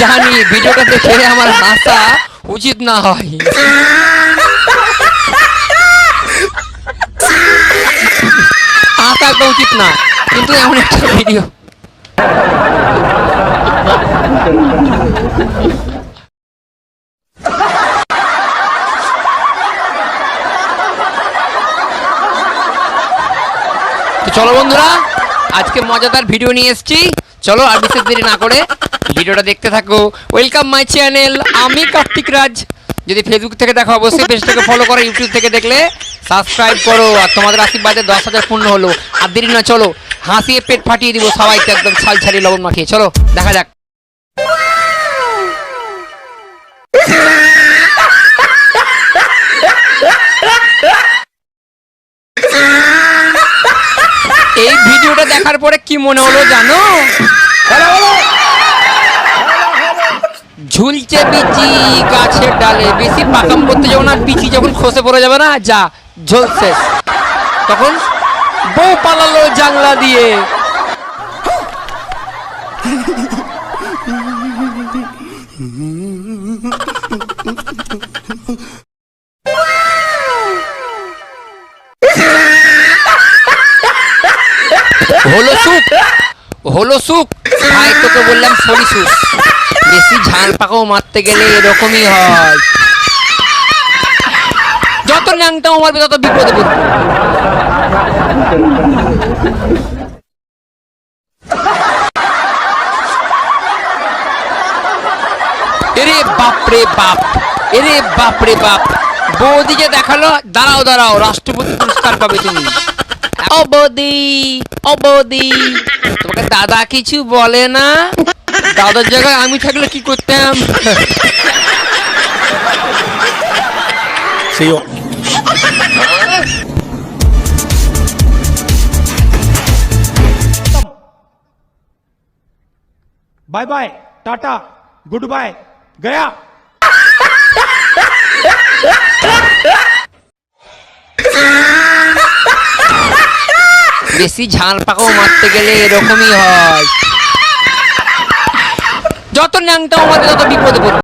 জানি, ভিডিওটা দেখে আমার হাসা উচিত না হয়। হাসা একদম উচিত না, কিন্তু এমন একটা ভিডিও। তো চলো বন্ধুরা, আজকে মজাদার ভিডিও নিয়ে এসেছি। চলো আর বিশেষ দেরি না করে ভিডিওটা দেখতে থাকো। ওয়েলকাম মাই চ্যানেল আমি কার্তিক রাজ। যদি ফেসবুক থেকে দেখো, অবশ্যই পেজটাকে ফলো করো ইউটিউব থেকে দেখলে সাবস্ক্রাইব করো, আর তোমাদের আশীর্বাদে দশ হাজার পূর্ণ হলো। আর দেরি না, চলো, হাসিয়ে পেট ফাটিয়ে দিব সবাইকে একদম ছাল ছাড়িয়ে লবণ মাখিয়ে। চলো, দেখা যাক। এই ভিডিওটা দেখার পরে কি মনে হলো জানো? ঝুলছে বিচি গাছের ডালে। বেশি পাকাম করতে যাব না বিচি যখন খসে পড়ে যাবে না, যা, ঝোল শেষ। তখন বউ পালালো জানলা দিয়ে। হলো সুপ। হলো সুপ। ভাই, তোকে বললাম সরি সুপ। বেশি ঝাল পাকাও মারতে গেলে এরকমই হয়। যত ন্যাংটাও মারবে, তত বিপদে পড়বে। এরে বাপরে বাপ, এরে বাপরে বাপ। বৌদি যে দেখাল, দাঁড়াও দাঁড়াও, রাষ্ট্রপতি পুরস্কার পাবে তুমি। ও বৌদি ও বৌদি তোমাকে দাদা কিছু বলে না দাদার জায়গায় আমি থাকলে কি করতাম সেই bye bye tata goodbye गया বেশি ঝাল পাকাও মারতে গেলে এরকমই হয়। যত ন্যাংটাও মারবে তত বিপদে পড়বে।